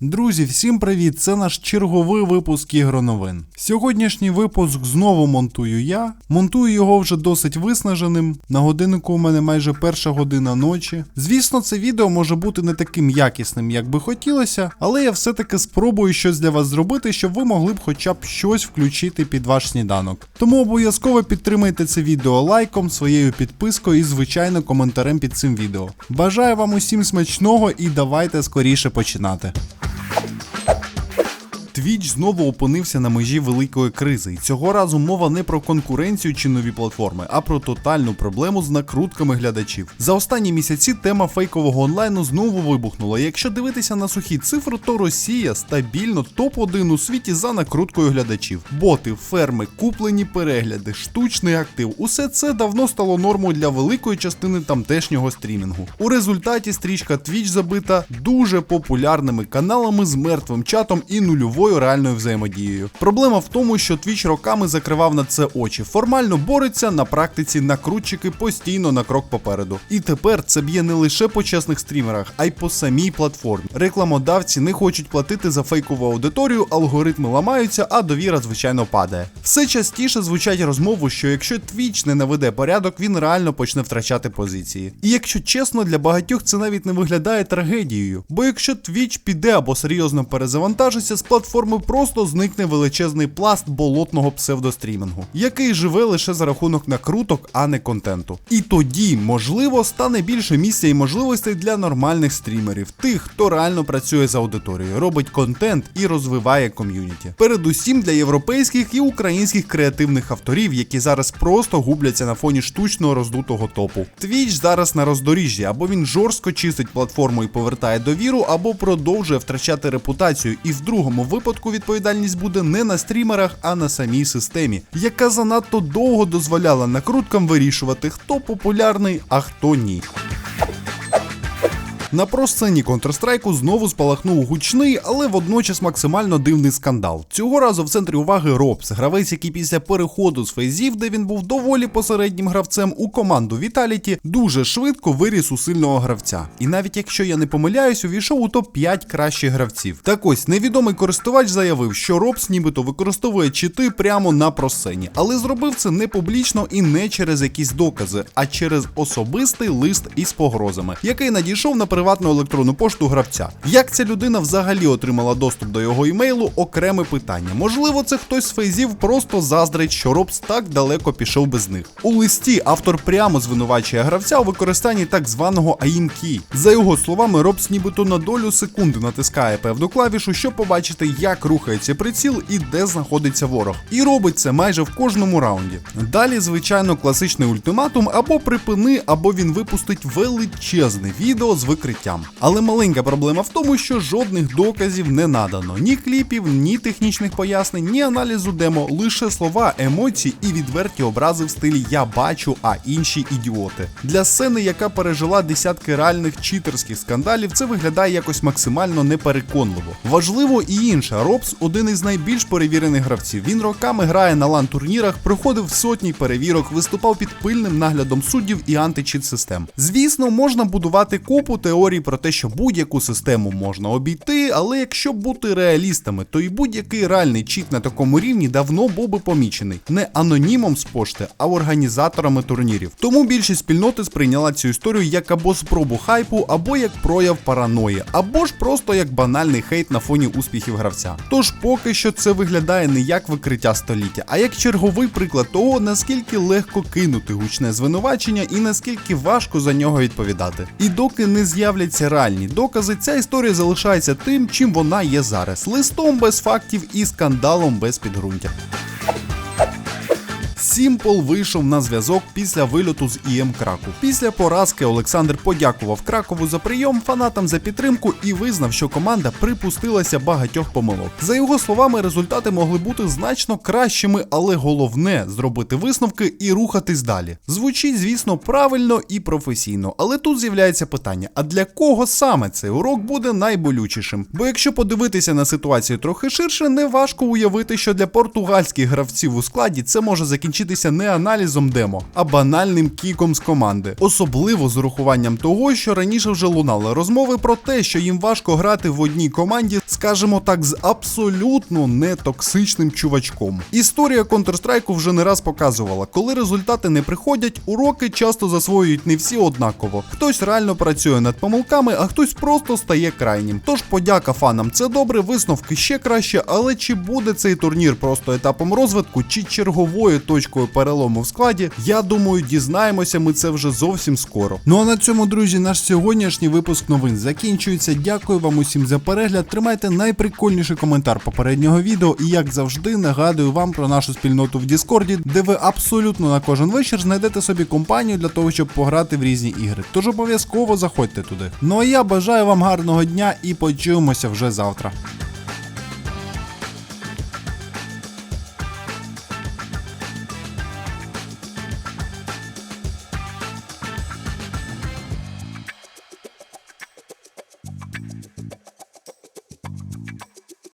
Друзі, всім привіт! Це наш черговий випуск ігроновин. Сьогоднішній випуск знову монтую я. Монтую його вже досить виснаженим. На годиннику у мене майже перша година ночі. Звісно, це відео може бути не таким якісним, як би хотілося, але я все-таки спробую щось для вас зробити, щоб ви могли б хоча б щось включити під ваш сніданок. Тому обов'язково підтримайте це відео лайком, своєю підпискою і, звичайно, коментарем під цим відео. Бажаю вам усім смачного і давайте скоріше починати. Twitch знову опинився на межі великої кризи, і цього разу мова не про конкуренцію чи нові платформи, а про тотальну проблему з накрутками глядачів. За останні місяці тема фейкового онлайну знову вибухнула. Якщо дивитися на сухі цифри, то Росія стабільно топ-1 у світі за накруткою глядачів. Боти, ферми, куплені перегляди, штучний актив усе це давно стало нормою для великої частини тамтешнього стрімінгу. У результаті стрічка Twitch забита дуже популярними каналами з мертвим чатом і нульовою реальною взаємодією. Проблема в тому, що Twitch роками закривав на це очі. Формально бореться на практиці накрутчики постійно на крок попереду. І тепер це б'є не лише по чесних стрімерах, а й по самій платформі. Рекламодавці не хочуть платити за фейкову аудиторію, алгоритми ламаються, а довіра, звичайно, падає. Все частіше звучать розмови, що якщо Twitch не наведе порядок, він реально почне втрачати позиції. І якщо чесно, для багатьох це навіть не виглядає трагедією. Бо якщо Twitch піде або серйозно перезавантажиться, з платформи просто зникне величезний пласт болотного псевдострімінгу, який живе лише за рахунок накруток, а не контенту. І тоді, можливо, стане більше місця і можливостей для нормальних стрімерів, тих, хто реально працює з аудиторією, робить контент і розвиває ком'юніті. Передусім для європейських і українських креативних авторів, які зараз просто губляться на фоні штучного роздутого топу. Twitch зараз на роздоріжжі, або він жорстко чистить платформу і повертає довіру, або продовжує втрачати репутацію. І в другому випадку відповідальність буде не на стрімерах, а на самій системі, яка занадто довго дозволяла накруткам вирішувати, хто популярний, а хто ні. На просцені Counter-Strike знову спалахнув гучний, але водночас максимально дивний скандал. Цього разу в центрі уваги Робс, гравець, який після переходу з фейзів, де він був доволі посереднім гравцем у команду Віталіті, дуже швидко виріс у сильного гравця. І навіть якщо я не помиляюсь, увійшов у топ-5 кращих гравців. Так ось невідомий користувач заявив, що Робс нібито використовує чити прямо на просцені, але зробив це не публічно і не через якісь докази, а через особистий лист із погрозами, який надійшов на приватну електронну пошту гравця. Як ця людина взагалі отримала доступ до його імейлу, окреме питання. Можливо, це хтось з фейзів просто заздрить, що Робс так далеко пішов без них. У листі автор прямо звинувачує гравця у використанні так званого AIM Key. За його словами, Робс нібито на долю секунди натискає певну клавішу, щоб побачити, як рухається приціл і де знаходиться ворог. І робить це майже в кожному раунді. Далі, звичайно, класичний ультиматум або припини, або він випустить величезне відео з викриттям. Але маленька проблема в тому, що жодних доказів не надано, ні кліпів, ні технічних пояснень, ні аналізу демо, лише слова, емоції і відверті образи в стилі Я бачу, а інші ідіоти. Для сцени, яка пережила десятки реальних читерських скандалів, це виглядає якось максимально непереконливо. Важливо і інше. Робс один із найбільш перевірених гравців. Він роками грає на лан-турнірах, проходив сотні перевірок, виступав під пильним наглядом суддів і античит систем. Звісно, можна будувати купу теорій про те, що будь-яку систему можна обійти, але якщо бути реалістами, то і будь-який реальний чіт на такому рівні давно був би помічений не анонімом з пошти, а організаторами турнірів. Тому більшість спільноти сприйняла цю історію як або спробу хайпу, або як прояв параної, або ж просто як банальний хейт на фоні успіхів гравця. Тож поки що це виглядає не як викриття століття, а як черговий приклад того, наскільки легко кинути гучне звинувачення і наскільки важко за нього відповідати. І доки не з'являться реальні докази, ця історія залишається тим, чим вона є зараз: листом без фактів і скандалом без підґрунтя. Сімпл вийшов на зв'язок після вильоту з ІМ Краков. Після поразки Олександр подякував Кракову за прийом, фанатам за підтримку і визнав, що команда припустилася багатьох помилок. За його словами, результати могли бути значно кращими, але головне зробити висновки і рухатись далі. Звучить, звісно, правильно і професійно, але тут з'являється питання: а для кого саме цей урок буде найболючішим? Бо якщо подивитися на ситуацію трохи ширше, не важко уявити, що для португальських гравців у складі це може закінчитися закінчитися не аналізом демо, а банальним кіком з команди. Особливо з урахуванням того, що раніше вже лунали розмови про те, що їм важко грати в одній команді, скажімо так, з абсолютно нетоксичним чувачком. Історія Counter-Strike вже не раз показувала, коли результати не приходять, уроки часто засвоюють не всі однаково. Хтось реально працює над помилками, а хтось просто стає крайнім. Тож подяка фанам це добре, висновки ще краще, але чи буде цей турнір просто етапом розвитку, чи черговою точкою перелому в складі, я думаю, дізнаємося ми це вже зовсім скоро. Ну а на цьому, друзі, наш сьогоднішній випуск новин закінчується. Дякую вам усім за перегляд. Тримайте найприкольніший коментар попереднього відео, і як завжди, нагадую вам про нашу спільноту в Діскорді, де ви абсолютно на кожен вечір знайдете собі компанію для того, щоб пограти в різні ігри. Тож обов'язково заходьте туди. Ну а я бажаю вам гарного дня і почуємося вже завтра.